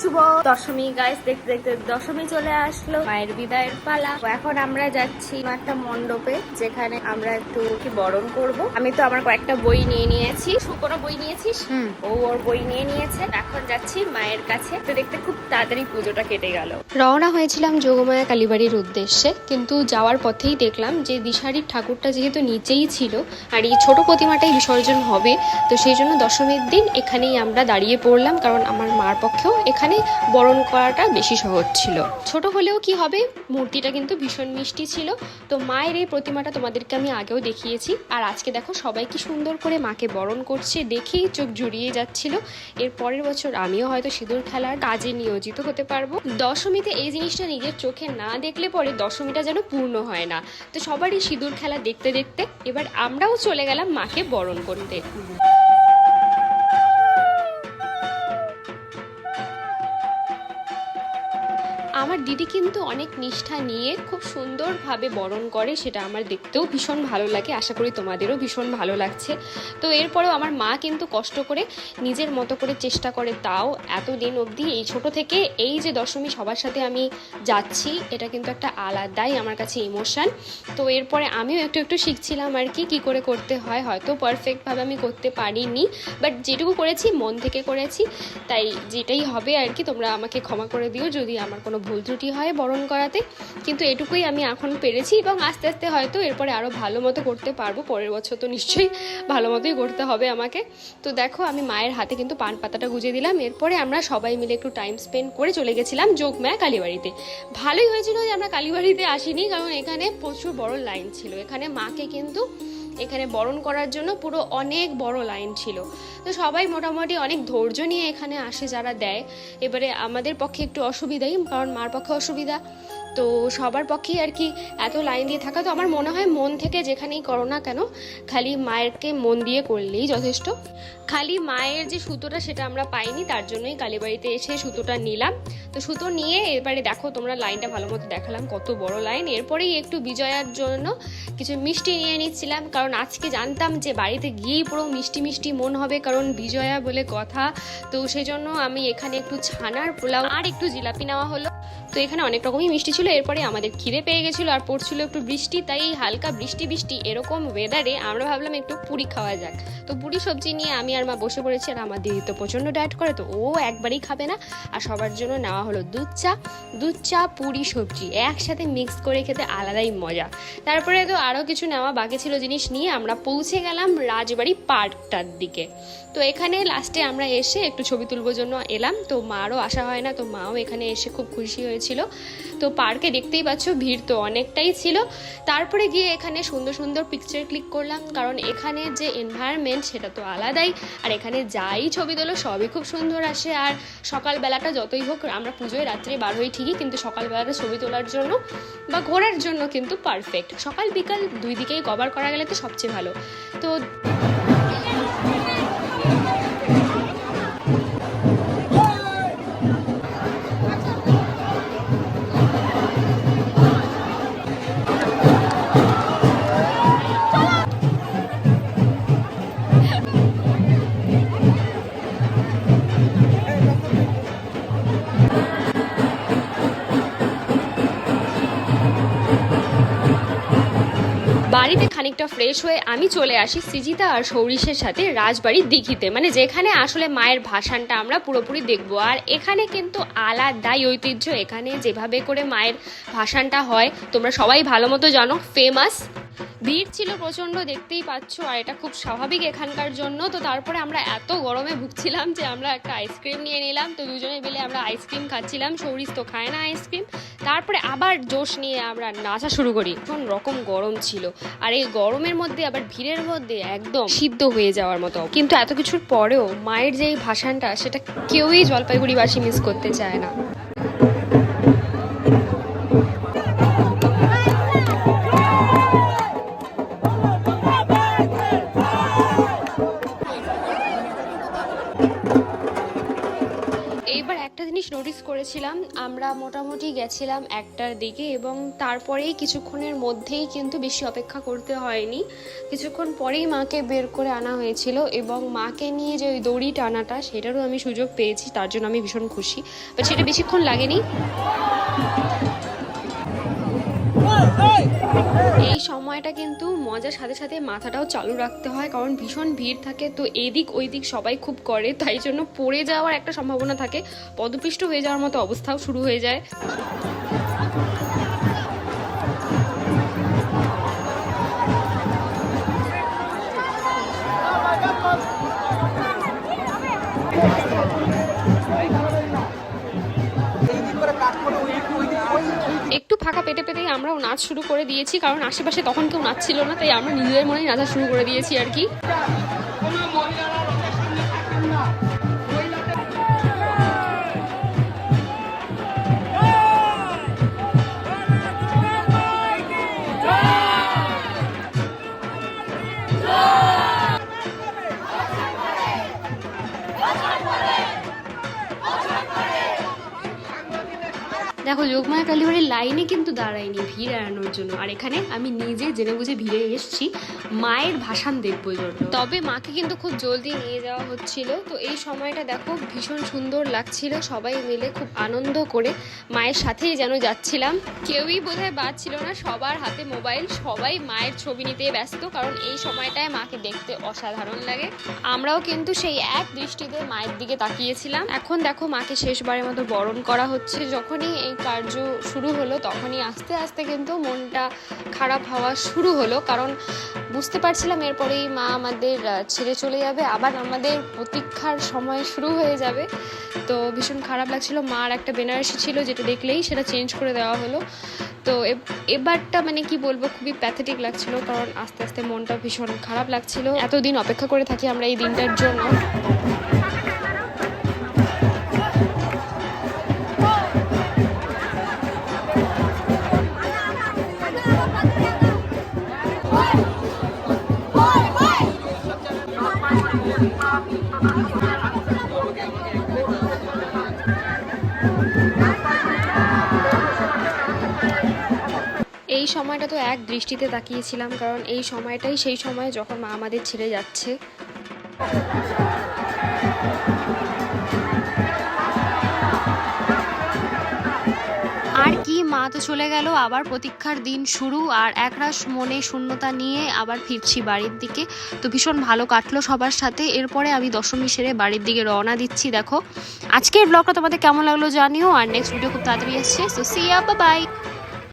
শুভ Dashami guys দেখতে দেখতে দশমী চলে আসলো মায়ের বিদায়ের পালা। এখন আমরা যাচ্ছি একটা মণ্ডপে যেখানে আমরা একটু কি বরণ করব। আমি তো আমার কয়েকটা বই নিয়ে নিয়েছি। কোনো বই নিয়েছিস। ও ওর বই নিয়ে নিয়েছে। এখন যাচ্ছি মায়ের কাছে। তো দেখতে খুব তাড়াতাড়ি পুজোটা কেটে গেল। রওনা হয়েছিলাম যোগমায়া কালীবাড়ির উদ্দেশ্যে কিন্তু যাওয়ার পথেই দেখলাম যে দিশারির ঠাকুরটা যেহেতু নিচেই ছিল আর এই ছোট প্রতিমাটাই বিসর্জন হবে তো সেই জন্য দশমীর দিন এখানেই আমরা দাঁড়িয়ে পড়লাম কারণ আমার মার পক্ষেও এখানে বরণ করাটা বেশি সহজ ছিল। ছোট হলেও কি হবে? মূর্তিটা কিন্তু ভীষণ মিষ্টি ছিল। তো মায়ের এই প্রতিমাটা তোমাদেরকে আমি আগেও দেখিয়েছি। আর আজকে দেখো সবাই কি সুন্দর করে মাকে বরণ করছে, দেখেই চোখ জুড়িয়ে যাচ্ছিল। এর পরের বছর আমিও হয়তো সিঁদুর খেলার কাজে নিয়োজিত হতে পারব। দশমীতে এই জিনিসটা নিজের চোখে না দেখলে পরে দশমীটা যেন পূর্ণ হয় না। তো সবারই সিঁদুর খেলা দেখতে দেখতে এবার আমরাও চলে গেলাম মাকে বরণ করতে। আমার দিদি কিন্তু অনেক নিষ্ঠা নিয়ে খুব সুন্দরভাবে বরণ করে, সেটা আমার দেখতেও ভীষণ ভালো লাগে। আশা করি তোমাদেরও ভীষণ ভালো লাগছে। তো এরপরেও আমার মা কিন্তু কষ্ট করে নিজের মতো করে চেষ্টা করে তাও এতদিন অবধি। এই ছোট থেকে এই যে দশমী, সবার সাথে আমি যাচ্ছি, এটা কিন্তু একটা আলাদাই আমার কাছে ইমোশান তো এরপরে আমিও একটু একটু শিখছিলাম আর কি, কী করে করতে হয়। হয়তো পারফেক্টভাবে আমি করতে পারিনি বাট যেটুকু করেছি, মন থেকে করেছি। তাই যেটাই হবে আর কি, তোমরা আমাকে ক্ষমা করে দিও। যদি আমার কোনো ভুল ত্রুটি হয় বরণ করাতে, কিন্তু এটুকুই আমি এখন পেরেছি এবং আস্তে আস্তে হয়তো এরপরে আরও ভালো মতো করতে পারব। পরের বছর তো নিশ্চয়ই ভালো মতোই করতে হবে আমাকে। তো দেখো, আমি মায়ের হাতে কিন্তু পান পাতাটা গুজে দিলাম। এরপরে আমরা সবাই মিলে একটু টাইম স্পেন্ড করে চলে গেছিলাম যোগমায়া কালীবাড়িতে। ভালোই হয়েছিল যে আমরা কালীবাড়িতে আসিনি, কারণ এখানে প্রচুর বড় লাইন ছিল। এখানে মাকে কিন্তু এখানে বরণ করার জন্য পুরো অনেক বড় লাইন ছিল। তো সবাই মোটামুটি অনেক ধৈর্য নিয়ে এখানে আসে যারা দেয়। এবারে আমাদের পক্ষে একটু অসুবিধাই, কারণ মার পক্ষে অসুবিধা। তো সবার পক্ষেই আর কি এত লাইন দিয়ে থাকা। তো আমার মনে হয় মন থেকে যেখানেই করো না কেন, খালি মায়েরকে মন দিয়ে করলেই যথেষ্ট। খালি মায়ের যে সুতোটা সেটা আমরা পাইনি, তার জন্যই কালীবাড়িতে এসে সুতোটা নিলাম। তো সুতো নিয়ে এবারে দেখো তোমরা লাইনটা ভালো মতো দেখালাম, কত বড় লাইন। এরপরেই একটু বিজয়ার জন্য কিছু মিষ্টি নিয়ে নিচ্ছিলাম, কারণ আজকে জানতাম যে বাড়িতে গিয়েই পুরো মিষ্টি মিষ্টি মন হবে, কারণ বিজয়া বলে কথা। তো সেজন্য আমি এখানে একটু ছানার পোলাও আর একটু জিলাপি নেওয়া হলো। তো এখানে অনেক রকমই মিষ্টি ছিল। এরপরে আমাদের খিদে পেয়ে গেছিল আর পড়ছিল একটু বৃষ্টি, তাই এই হালকা বৃষ্টি বৃষ্টি এরকম ওয়েদারে আমরা ভাবলাম একটু পুরি খাওয়া যাক। তো পুরি সবজি নিয়ে আমি আর মা বসে পড়েছি আর আমার দিদি তো প্রচণ্ড ডায়েট করে, তো ও একবারই খাবে না। আর সবার জন্য নেওয়া হলো দুধ চা। দুধ চা, পুরি, সবজি একসাথে মিক্স করে খেতে আলাদাই মজা। তারপরে তো আরও কিছু নেওয়া বাকি ছিল জিনিস নিয়ে আমরা পৌঁছে গেলাম রাজবাড়ি পার্কটার দিকে। তো এখানে লাস্টে আমরা এসে একটু ছবি তুলবার জন্য এলাম। তো মারও আসা হয় না, তো মাও এখানে এসে খুব খুশি হয়েছিল তো পার্কে দেখতেই পাচ্ছ ভিড় তো অনেকটাই ছিল। তারপরে গিয়ে এখানে সুন্দর সুন্দর পিকচার ক্লিক করলাম, কারণ এখানে যে এনভায়রনমেন্ট সেটা তো আলাদাই। আর এখানে যাই ছবি তোলো, সবই খুব সুন্দর আসে। আর সকালবেলাটা যতই হোক, আমরা পুজোয় রাত্রে বার হই ঠিকই, কিন্তু সকালবেলাটা ছবি তোলার জন্য বা ঘোরার জন্য কিন্তু পারফেক্ট সকাল বিকাল দুই দিকেই কভার করা গেলে তো সবচেয়ে ভালো। তো বাড়িতে খানিকটা ফ্রেশ হয়ে আমি চলে আসি সিজিতা আর সৌরিশের সাথে রাজবাড়ির দিঘিতে। মানে যেখানে আসলে মায়ের ভাসানটা আমরা পুরোপুরি দেখব। আর এখানে কিন্তু আলাদাই ঐতিহ্য। এখানে যেভাবে করে মায়ের ভাসানটা হয়, তোমরা সবাই ভালো মতো জানো ফেমাস ভিড় ছিল প্রচণ্ড, দেখতেই পাচ্ছ, আর এটা খুব স্বাভাবিক এখানকার জন্য। তো তারপরে আমরা এত গরমে ভুগছিলাম যে আমরা একটা আইসক্রিম নিয়ে নিলাম। তো দুজনে মিলে আমরা আইসক্রিম খাচ্ছিলাম। সৌরিশ তো খায় না আইসক্রিম। তারপরে আবার জোশ নিয়ে আমরা নাচা শুরু করি। কোন রকম গরম ছিল। আর এই গরমের মধ্যে আবার ভিড়ের মধ্যে একদম সিদ্ধ হয়ে যাওয়ার মতো কিন্তু এত কিছুর পরেও মায়ের যে ভাসানটা, সেটা কেউই জলপাইগুড়িবাসী মিস করতে চায় না। করেছিলাম, আমরা মোটামুটি গেছিলাম একটার দিকে এবং তারপরেই কিছুক্ষণের মধ্যেই কিন্তু বেশি অপেক্ষা করতে হয়নি। কিছুক্ষণ পরেই মাকে বের করে আনা হয়েছিল এবং মাকে নিয়ে যে ওই দড়ি টানাটা, সেটারও আমি সুযোগ পেয়েছি, তার জন্য আমি ভীষণ খুশি। বাট সেটা বেশিক্ষণ লাগেনি। এই সময়টা কিন্তু মজার সাথে সাথে মাথাটাও চালু রাখতে হয়, কারণ ভীষণ ভিড় থাকে। তো এদিক ওই দিক সবাই খুব করে, তাই জন্য পড়ে যাওয়ার একটা সম্ভাবনা থাকে। পদপিষ্ট হয়ে যাওয়ার মতো অবস্থাও শুরু হয়ে যায়। পেতে পেতেই আমরাও নাচ শুরু করে দিয়েছি, কারণ আশেপাশে তখন কেউ নাচ ছিল না, তাই আমরা নিজেদের মনেই নাচা শুরু করে দিয়েছি আর কি। যোগমায়া কালীবাড়ির লাইনে কিন্তু দাঁড়ায়নি ভিড় এড়ানোর জন্য। আর এখানে আমি নিজে জেনে বুঝে ভিড়ে এসেছি, মায়ের ভাসান দেখব তবে মাকে কিন্তু খুব জলদি নিয়ে যাওয়া হচ্ছিল। তো এই সময়টা দেখো, ভীষণ সুন্দর লাগছিল। সবাই মিলে খুব আনন্দ করে মায়ের সাথেই যেন যাচ্ছিলাম। কেউই বোধহয় বাদ ছিল না, সবার হাতে মোবাইল। সবাই মায়ের ছবি নিতে ব্যস্ত, কারণ এই সময়টায় মাকে দেখতে অসাধারণ লাগে। আমরাও কিন্তু সেই এক দৃষ্টিতে মায়ের দিকে তাকিয়েছিলাম। এখন দেখো, মাকে শেষবারের মতো বরণ করা হচ্ছে। যখনই এই কার্য শুরু হলো, তখনই আস্তে আস্তে কিন্তু মনটা খারাপ হওয়া শুরু হলো। কারণ বুঝতে পারছিলাম এরপরেই মা আমাদের ছেড়ে চলে যাবে, আবার আমাদের প্রতীক্ষার সময় শুরু হয়ে যাবে। তো ভীষণ খারাপ লাগছিল। মার একটা বেনারসি ছিল যেটা দেখলেই সেটা চেঞ্জ করে দেওয়া হলো। তো এবারটা মানে কি বলব, খুবই প্যাথেটিক লাগছিল, কারণ আস্তে আস্তে মনটা ভীষণ খারাপ লাগছিল। এতদিন অপেক্ষা করে থাকি আমরা এই দিনটার জন্য। এই সময়টা তো এক দৃষ্টিতে তাকিয়েছিলাম, কারণ এই সময়টাই সেই সময় যখন মা আমাদের ছেড়ে যাচ্ছে। মা তো চলে গেল, আবার প্রতীক্ষার দিন শুরু, আর একরাশ মনে শূন্যতা নিয়ে আবার ফিরছি বাড়ির দিকে। তো ভীষণ ভালো কাটলো সবার সাথে, এরপরে আমি দশমী সেরে বাড়ির দিকে রওনা দিচ্ছি, দেখো। আজকের ব্লগটা তোমাদের কেমন লাগল জানিও, আর নেক্সট ভিডিও খুব তাড়াতাড়ি আসছে। তো সি বাই